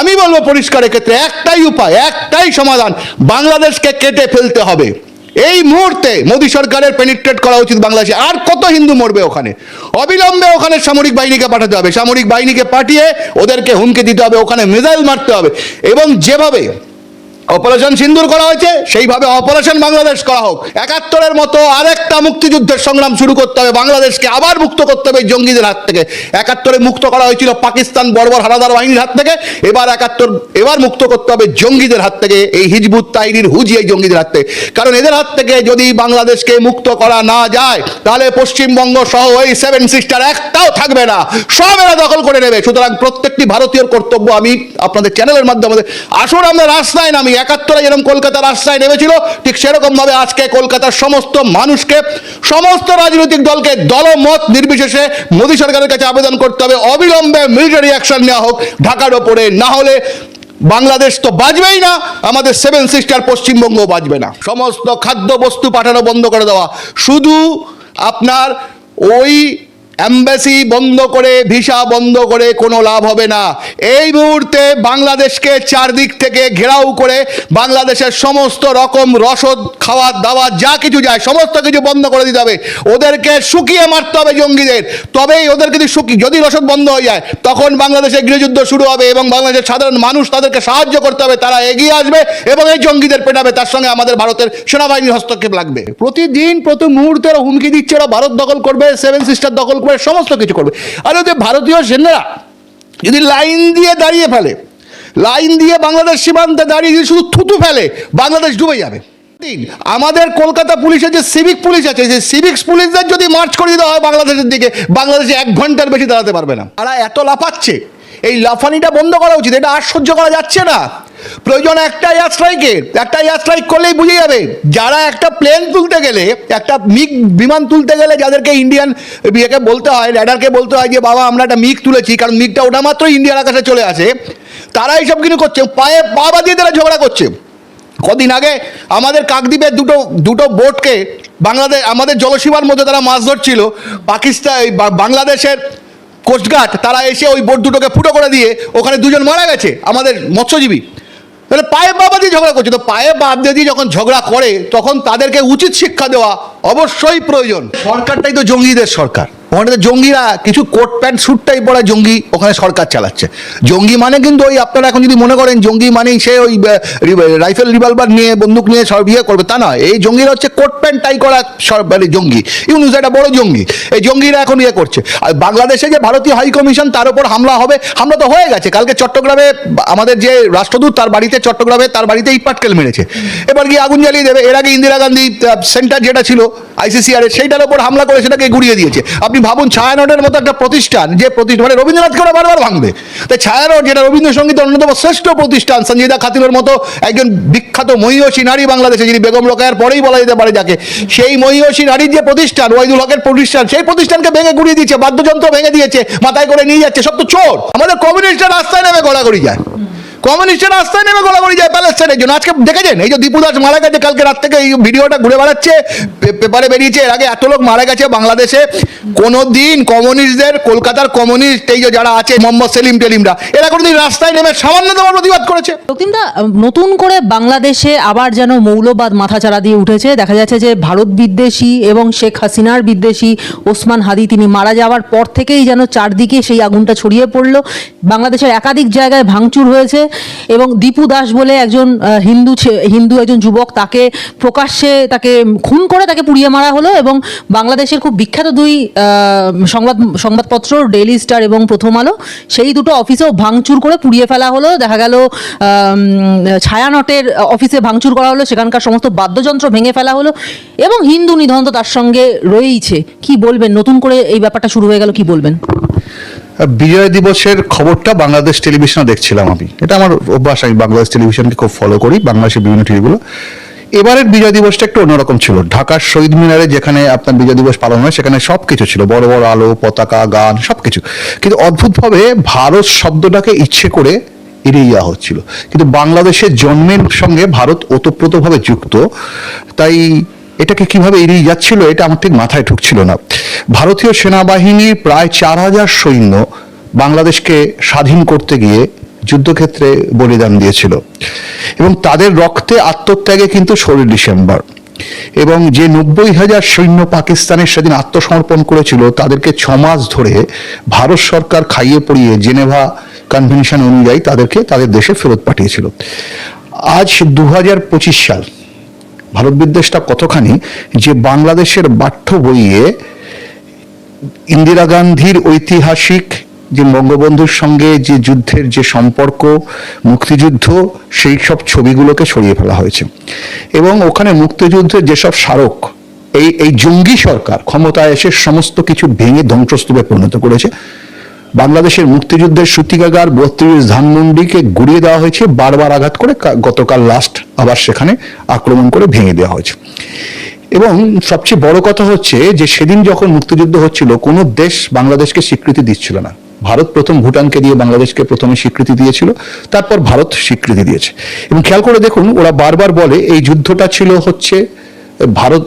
আমি বলব পরিষ্কারের ক্ষেত্রে একটাই উপায়, একটাই সমাধান, বাংলাদেশকে কেটে ফেলতে হবে। এই মুহূর্তে মোদী সরকারের পেনিট্রেট করা উচিত বাংলাদেশে। আর কত হিন্দু মরবে ওখানে? অবিলম্বে ওখানে সামরিক বাহিনীকে পাঠাতে হবে। সামরিক বাহিনীকে পাঠিয়ে ওদেরকে হুমকি দিতে হবে, ওখানে মিজাইল মারতে হবে। এবং যেভাবে অপারেশন সিন্দুর করা হয়েছে, সেইভাবে অপারেশন বাংলাদেশ করা হোক। একাত্তরের মতো আরেকটা মুক্তিযুদ্ধের সংগ্রাম শুরু করতে হবে, বাংলাদেশকে আবার মুক্ত করতে হবে জঙ্গিদের হাত থেকে। একাত্তরে মুক্ত করা হয়েছিল পাকিস্তান বর্বর হানাদার বাহিনীর হাত থেকে, এবার একাত্তর, এবার মুক্ত করতে হবে জঙ্গিদের হাত থেকে, এই হিজবুত তাইরির হুজি এই জঙ্গিদের হাত থেকে। কারণ এদের হাত থেকে যদি বাংলাদেশকে মুক্ত করা না যায়, তাহলে পশ্চিমবঙ্গ সহ এই সেভেন সিস্টার একটাও থাকবে না। সব এরা দখল করে নেবে। সুতরাং প্রত্যেকটি ভারতীয়র কর্তব্য আমি আপনাদের চ্যানেলের মাধ্যমে আসুন আমরা রাস্তায় নামি একাত্তরে যেরকম কলকাতার আশ্রয় নেমেছিল, ঠিক সেরকমভাবে আজকে কলকাতার সমস্ত মানুষকে, সমস্ত রাজনৈতিক দলকে দলমত নির্বিশেষে মোদী সরকারের কাছে আবেদন করতে হবে। অবিলম্বে মিলিটারি অ্যাকশন নেওয়া হোক, ঢাকার ওপরে। না হলে বাংলাদেশ তো বাজবেই না, আমাদের সেভেন সিস্টার পশ্চিমবঙ্গ বাজবে না। সমস্ত খাদ্য বস্তু পাঠানো বন্ধ করে দেওয়া। শুধু আপনার ওই অ্যাম্বাসি বন্ধ করে ভিসা বন্ধ করে কোনো লাভ হবে না। এই মুহূর্তে বাংলাদেশকে চারদিক থেকে ঘেরাও করে বাংলাদেশের সমস্ত রকম রসদ খাওয়ার দাওয়া, যা কিছু যায়, সমস্ত কিছু বন্ধ করে দিতে হবে। ওদেরকে শুকিয়ে মারতে হবে জঙ্গিদের। তবেই ওদেরকে যদি শুকি যদি রসদ বন্ধ হয়ে যায়, তখন বাংলাদেশে গৃহযুদ্ধ শুরু হবে এবং বাংলাদেশের সাধারণ মানুষ তাদেরকে সাহায্য করতে হবে। তারা এগিয়ে আসবে এবং এই জঙ্গিদের পেটাবে। তার সঙ্গে আমাদের ভারতের সেনাবাহিনীর হস্তক্ষেপ লাগবে। প্রতিদিন প্রতি মুহূর্তে হুমকি দিচ্ছে ওরা। ভারত দখল করবে সেভেন সিস্টার দখল করবে সমস্ত কিছু করবে। আর ওদের ভারতীয় সেনারা যদি লাইন দিয়ে দাঁড়িয়ে ফেলে, লাইন দিয়ে বাংলাদেশ সীমান্তে দাঁড়িয়ে যদি শুধু থুতু ফেলে, বাংলাদেশ ডুবে যাবে। আমাদের কলকাতা পুলিশের যে সিভিক পুলিশ আছে সেই সিভিক্স পুলিশদের যদি মার্চ করিয়ে দেওয়া হয় বাংলাদেশের দিকে, বাংলাদেশে এক ঘণ্টার বেশি দাঁড়াতে পারবে না। তারা এত লাফাচ্ছে, এই লাফানিটা বন্ধ করা উচিত, এটা আর সহ্য করা যাচ্ছে না। প্রয়োজন একটা এয়ার স্ট্রাইকের একটা এয়ার স্ট্রাইক করলেই বুঝে যাবে। যারা একটা প্লেন তুলতে গেলে, একটা মিগ বিমান তুলতে গেলে যাদেরকে ইন্ডিয়ান ইয়েকে বলতে হয় র্যাডারকে বলতে হয় যে, বাবা, আমরা একটা মিগ তুলেছি। কারণ মিগটা ওটা মাত্র ইন্ডিয়ার আকাশে চলে আসে। তারা এইসব কিছু করছে। পায়ে পা বাঁধিয়ে তারা ঝগড়া করছে। কদিন আগে আমাদের কাকদ্বীপের দুটো দুটো বোটকে বাংলাদেশ আমাদের জলসীমার মধ্যে তারা মাছ ধরছিল। পাকিস্তান বাংলাদেশের কোস্টগার্ড তারা এসে ওই বোট দুটোকে ফুটো করে দিয়ে ওখানে দুজন মারা গেছে, আমাদের মৎস্যজীবী। তাহলে পায়ে বাবা দিয়ে ঝগড়া করছে। তো পায়ে বাপ দিয়ে যখন ঝগড়া করে, তখন তাদেরকে উচিত শিক্ষা দেওয়া অবশ্যই প্রয়োজন। সরকারটাই তো জঙ্গিদের সরকার। ওখানে তো জঙ্গিরা কিছু কোট প্যান্ট স্যুটটাই পরা জঙ্গি ওখানে সরকার চালাচ্ছে। জঙ্গি মানে কিন্তু ওই আপনারা এখন যদি মনে করেন, জঙ্গি মানেই সে ওই রাইফেল রিভলভার নিয়ে, বন্দুক নিয়ে সব ইয়ে করবে, তা না এই জঙ্গিরা হচ্ছে কোট প্যান্ট টাই করা মানে জঙ্গি। ইউনুস একটা বড় জঙ্গি। এই জঙ্গিরা এখন ইয়ে করছে। আর বাংলাদেশে যে ভারতীয় হাই কমিশন তার উপর হামলা হবে, হামলা তো হয়ে গেছে। কালকে চট্টগ্রামে আমাদের যে রাষ্ট্রদূত তার বাড়িতে, চট্টগ্রামে তার বাড়িতে ইটপাটকেল মেরেছে। এবার গিয়ে আগুন জ্বালিয়ে দেবে। এর আগে ইন্দিরা গান্ধী সেন্টার যেটা ছিল আইসিসিআর সেইটার উপর হামলা করে সেটাকে গুড়িয়ে দিয়েছে। আপনি ভাবুন ছায়ানটের মতো একটা প্রতিষ্ঠান যে প্রতিষ্ঠান মানে রবীন্দ্রনাথকে ওরা বারবার ভাঙবে। তাই ছায়ানট যেটা রবীন্দ্রসঙ্গীতের অন্যতম শ্রেষ্ঠ প্রতিষ্ঠান, সঞ্জিদা খাতুনের মতো একজন বিখ্যাত মহিষী নারী বাংলাদেশে, যিনি বেগম রোকায়ার পরেই বলা যেতে পারে যাকে, সেই মহিষী নারীর যে প্রতিষ্ঠান, ওয়াইদুল হকের প্রতিষ্ঠান, সেই প্রতিষ্ঠানকে ভেঙে গুড়িয়ে দিয়েছে, বাদ্যযন্ত্র ভেঙে দিয়েছে, মাথায় করে নিয়ে যাচ্ছে, সব তো চোর। আমাদের কমিউনিস্টরা রাস্তায় নেমে গড়াগড়ি যায়। কমিউনিস্টের রাস্তায় নেমে গোলাগুলি যায় প্যালেস্টাইনের জন্য। আজকে দেখেছেন? এই যে দীপু দাস মারা গেছে, কালকে রাত থেকে এই ভিডিওটা ঘুরে বেড়াচ্ছে পেপারে বেরিয়েছে। এর আগে এত লোক মারা গেছে বাংলাদেশে। কোনো দিন কমিউনিস্টদের, কলকাতার কমিউনিস্ট, এই যে যারা আছে, মোহাম্মদ সেলিম টেলিমরা, এরা কোনোদিন রাস্তায় নেমে সামান্যতম প্রতিবাদ করেছে। রক্তিমদা নতুন করে বাংলাদেশে আবার যেন মৌলবাদ মাথাচাড়া দিয়ে উঠেছে। দেখা যাচ্ছে যে ভারত বিদ্বেষী এবং শেখ হাসিনার বিদ্বেষী ওসমান হাদি, তিনি মারা যাওয়ার পর থেকেই যেন চারদিকে সেই আগুনটা ছড়িয়ে পড়ল। বাংলাদেশের একাধিক জায়গায় ভাঙচুর হয়েছে। এবং দীপু দাস বলে একজন হিন্দু হিন্দু একজন যুবক তাকে প্রকাশ্যে তাকে খুন করে তাকে পুড়িয়ে মারা হলো এবং বাংলাদেশের খুব বিখ্যাত দুই সংবাদ, সংবাদপত্র ডেইলি স্টার এবং প্রথম আলো, সেই দুটো অফিসেও ভাঙচুর করে পুড়িয়ে ফেলা হলো। দেখা গেল ছায়ানটের অফিসে ভাঙচুর করা হলো, সেখানকার সমস্ত বাদ্যযন্ত্র ভেঙে ফেলা হলো এবং হিন্দু নিধন তো তার সঙ্গে রয়েইছে। কি বলবেন? নতুন করে এই ব্যাপারটা শুরু হয়ে গেল, কি বলবেন? বিজয় দিবসের খবরটা বাংলাদেশ টেলিভিশনে দেখছিলাম আমি। এটা আমার অভ্যাস, আমি বাংলাদেশ টেলিভিশনকে খুব ফলো করি, বাংলাদেশের বিভিন্ন টিভিগুলো। এবারের বিজয় দিবসটা একটু অন্যরকম ছিল। ঢাকার শহীদ মিনারে যেখানে আপনার বিজয় দিবস পালন হয়, সেখানে সব কিছু ছিল। বড় বড় আলো, পতাকা, গান সব কিছু কিন্তু অদ্ভুতভাবে ভারত শব্দটাকে ইচ্ছে করে এড়িয়ে যাওয়া হচ্ছিল। কিন্তু বাংলাদেশের জন্মের সঙ্গে ভারত ওতপ্রোতভাবে যুক্ত, তাই এটাকে কীভাবে এড়িয়ে যাচ্ছিল, এটা আমার ঠিক মাথায় ঢুকছিল না। ভারতীয় সেনাবাহিনীর প্রায় চার হাজার সৈন্য বাংলাদেশকে স্বাধীন করতে গিয়ে যুদ্ধক্ষেত্রে বলিদান দিয়েছিল। এবং তাদের রক্তে আত্মত্যাগে কিন্তু ষোলোই ডিসেম্বর। এবং যে নব্বই হাজার সৈন্য পাকিস্তানের সেদিন আত্মসমর্পণ করেছিল, তাদেরকে ছ মাস ধরে ভারত সরকার খাইয়ে পড়িয়ে জেনেভা কনভেনশন অনুযায়ী তাদেরকে তাদের দেশে ফেরত পাঠিয়েছিল। আজ দু হাজার পঁচিশ সাল ভারত বিদ্বেষটা কতখানি যে বাংলাদেশের বাঠ্য বইয়ে ইন্দিরা গান্ধীর ঐতিহাসিক যে বঙ্গবন্ধুর সঙ্গে যে যুদ্ধের যে সম্পর্ক, মুক্তিযুদ্ধ, সেই সব ছবিগুলোকে সরিয়ে ফেলা হয়েছে। এবং ওখানে মুক্তিযুদ্ধের যেসব স্মারক, এই এই জঙ্গি সরকার ক্ষমতায় এসে সমস্ত কিছু ভেঙে ধ্বংসস্তূপে পরিণত করেছে। বাংলাদেশের মুক্তিযুদ্ধের সূতিকাগার বত্রিশ ধানমন্ডিকে গুড়িয়ে দেওয়া হয়েছে, বারবার আঘাত করে গতকাল লাস্ট আবার সেখানে আক্রমণ করে ভেঙে দেওয়া হয়েছে। এবং সবচেয়ে বড় কথা হচ্ছে যে সেদিন যখন মুক্তিযুদ্ধ হচ্ছিল, কোনো দেশ বাংলাদেশকে স্বীকৃতি দিচ্ছিল না। ভারত প্রথম ভুটানকে দিয়ে বাংলাদেশকে প্রথমে স্বীকৃতি দিয়েছিল, তারপর ভারত স্বীকৃতি দিয়েছে। এবং খেয়াল করে দেখুন, ওরা বারবার বলে এই যুদ্ধটা ছিল হচ্ছে ভারত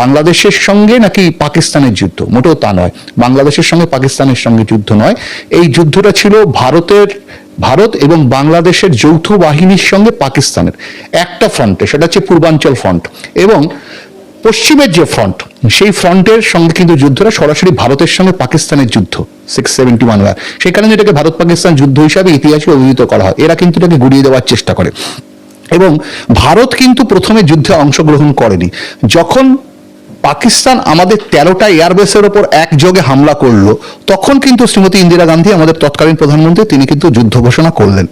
বাংলাদেশের সঙ্গে নাকি পাকিস্তানের যুদ্ধ। মোটেও তা নয়, বাংলাদেশের সঙ্গে পাকিস্তানের সঙ্গে যুদ্ধ নয়। এই যুদ্ধটা ছিল ভারতের, ভারত এবং বাংলাদেশের যৌথ বাহিনীর সঙ্গে পাকিস্তানের। একটা ফ্রন্টে সেটা হচ্ছে পূর্বাঞ্চল ফ্রন্ট এবং পশ্চিমের যে ফ্রন্ট সেই ফ্রন্টের সঙ্গে কিন্তু যুদ্ধটা সরাসরি ভারতের সঙ্গে পাকিস্তানের যুদ্ধ সিক্স সেভেন্টি ওয়ান ওয়ার সেই কারণে এটাকে ভারত পাকিস্তান যুদ্ধ হিসাবে ইতিহাসে অভিহিত করা হয়, এরা কিন্তু এটাকে গুড়িয়ে দেওয়ার চেষ্টা করে। এবং ভারত কিন্তু প্রথমে যুদ্ধে অংশগ্রহণ করেনি। যখন পাকিস্তান আমাদের তেরোটা এয়ারবেসের ওপর একযোগে হামলা করল, তখন কিন্তু শ্রীমতী ইন্দিরা গান্ধী আমাদের তৎকালীন প্রধানমন্ত্রী, তিনি কিন্তু যুদ্ধ ঘোষণা করলেন।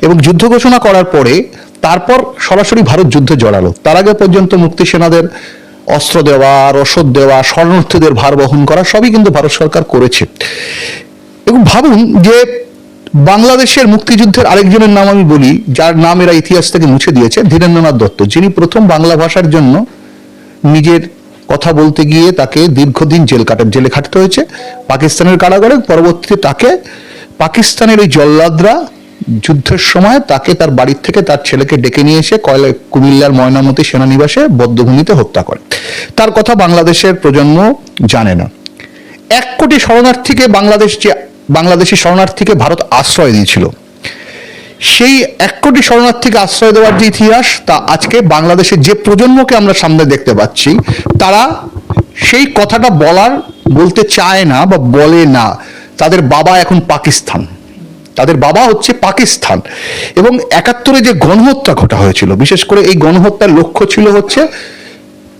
এবং যুদ্ধ ঘোষণা করার পরে তারপর সরাসরি ভারত যুদ্ধে জড়ালো। তার আগে পর্যন্ত মুক্তি সেনাদের অস্ত্র দেওয়া, রসদ দেওয়া শরণার্থীদের ভার বহন করা, সবই কিন্তু ভারত সরকার করেছে। এবং ভাবুন যে বাংলাদেশের মুক্তিযুদ্ধের আরেকজনের নাম আমি বলি, যার নাম এরা ইতিহাস থেকে মুছে দিয়েছে, ধীরেন্দ্রনাথ দত্ত। যিনি প্রথম বাংলা ভাষার জন্য নিজের কথা বলতে গিয়ে তাকে দীর্ঘদিন জেল কাটার জেলে খাটতে হয়েছে। পাকিস্তানের কারাগারে পরবর্তীতে তাকে পাকিস্তানের ওই জল্লাদরা যুদ্ধের সময় তাকে তার বাড়ির থেকে তার ছেলেকে ডেকে নিয়ে এসে কয়লা কুমিল্লার ময়নামতি সেনানিবাসে বদ্ধভূমিতে হত্যা করে। তার কথা বাংলাদেশের প্রজন্ম জানে না। এক কোটি শরণার্থীকে বাংলাদেশ যে, বাংলাদেশি শরণার্থীকে ভারত আশ্রয় দিয়েছিল। সেই এক কোটি শরণার্থীকে আশ্রয় দেওয়ার যে ইতিহাস, তা আজকে বাংলাদেশের যে প্রজন্মকে আমরা সামনে দেখতে পাচ্ছি, তারা সেই কথাটা বলার বলতে চায় না বা বলে না। তাদের বাবা এখন পাকিস্তান। তাদের বাবা হচ্ছে পাকিস্তান। এবং একাত্তরে যে গণহত্যা ঘটা হয়েছিল, বিশেষ করে এই গণহত্যার লক্ষ্য ছিল হচ্ছে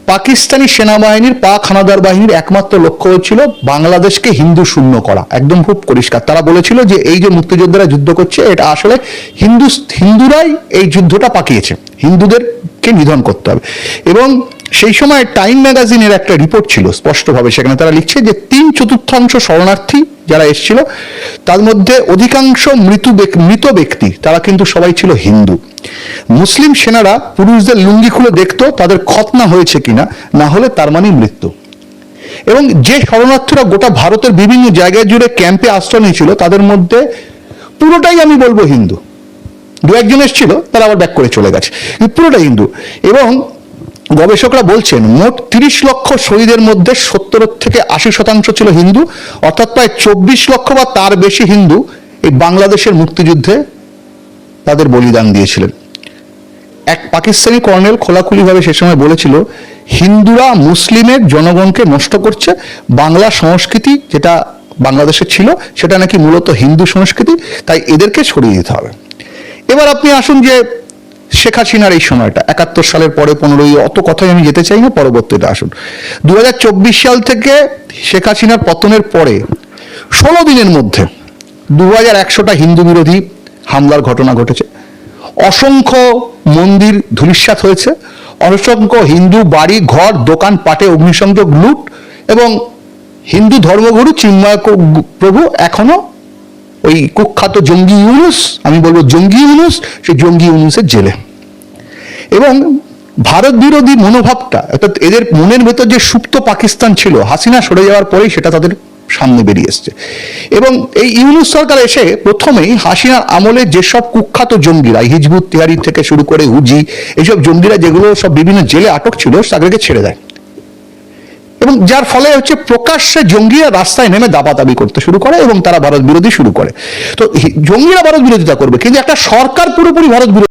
পাকিস্তানি সেনাবাহিনীর পাক হানাদার বাহিনীর একমাত্র লক্ষ্য হচ্ছিল বাংলাদেশকে হিন্দু শূন্য করা। একদম খুব পরিষ্কার। তারা বলেছিল যে এই যে মুক্তিযোদ্ধারা যুদ্ধ করছে, এটা আসলে হিন্দু, হিন্দুরাই এই যুদ্ধটা পাকিয়েছে। হিন্দুদেরকে নিধন করতে হবে। এবং সেই সময় টাইম ম্যাগাজিনের একটা রিপোর্ট ছিল, স্পষ্টভাবে সেখানে তারা লিখছে যে তিন চতুর্থাংশ শরণার্থী যারা এসেছিল, তার মধ্যে অধিকাংশ মৃত মৃত ব্যক্তি, তারা কিন্তু সবাই ছিল হিন্দু। মুসলিম সেনারা পুরুষদের লুঙ্গি খুলে দেখতো তাদের খতনা হয়েছে কিনা, না হলে তার মানে মৃত্যু। এবং যে শরণার্থীরা গোটা ভারতের বিভিন্ন জায়গায় জুড়ে ক্যাম্পে আশ্রয় নিয়েছিল, তাদের মধ্যে পুরোটাই আমি বলব হিন্দু। দু একজন এসেছিল, তারা আবার ব্যাক করে চলে গেছে। পুরোটাই হিন্দু। এবং গবেষকরা বলছেন, মোট তিরিশ লক্ষ শহীদের মধ্যে সত্তর থেকে আশি শতাংশ ছিল হিন্দু, অর্থাৎ প্রায় চব্বিশ লক্ষ বা তার বেশি হিন্দু এই বাংলাদেশের মুক্তিযুদ্ধে তাদের বলিদান দিয়েছিলেন। এক পাকিস্তানি কর্নেল খোলাখুলিভাবে সে সময় বলেছিল, হিন্দুরা মুসলিমের জনগণকে নষ্ট করছে। বাংলা সংস্কৃতি যেটা বাংলাদেশে ছিল, সেটা নাকি মূলত হিন্দু সংস্কৃতি, তাই এদেরকে সরিয়ে দিতে হবে। এবার আপনি আসুন যে শেখ হাসিনার এই সময়টা, একাত্তর সালের পরে পনেরোই অত কথাই আমি যেতে চাই না, পরবর্তীতে আসুন। দুহাজার চব্বিশ সাল থেকে শেখ হাসিনার পতনের পরে, ষোলো দিনের মধ্যে দু হাজার একশোটা হিন্দু বিরোধী হামলার ঘটনা ঘটেছে। অসংখ্য মন্দির ধূলিসাৎ হয়েছে, অসংখ্য হিন্দু বাড়ি, ঘর, দোকান, পাটে, অগ্নিসংযোগ, লুট এবং হিন্দু ধর্মগুরু চিন্ময় প্রভু এখনও ওই কুখ্যাত জঙ্গি ইউনুস, আমি বলব জঙ্গি ইউনুস, সেই জঙ্গি ইউনুসের জেলে। এবং ভারত বিরোধী মনোভাবটা, অর্থাৎ এদের মনের ভেতর যে সুপ্ত পাকিস্তান ছিল, হাসিনা সরে যাওয়ার পরেই সেটা তাদের সামনে বেরিয়ে এসছে। এবং এই ইউনুস সরকার এসে প্রথমেই হাসিনার আমলে যেসব কুখ্যাত জঙ্গিরা, হিজবুত তিহারি থেকে শুরু করে উজি এইসব জঙ্গিরা যেগুলো সব বিভিন্ন জেলে আটক ছিল, তাদেরকে ছেড়ে দেয়। এবং যার ফলে হচ্ছে প্রকাশ্যে জঙ্গিরা রাস্তায় নেমে দাবাদাবি করতে শুরু করে এবং তারা ভারত বিরোধী শুরু করে। তো জঙ্গিরা ভারত বিরোধিতা করবে, কিন্তু একটা সরকার পুরোপুরি ভারত বিরোধী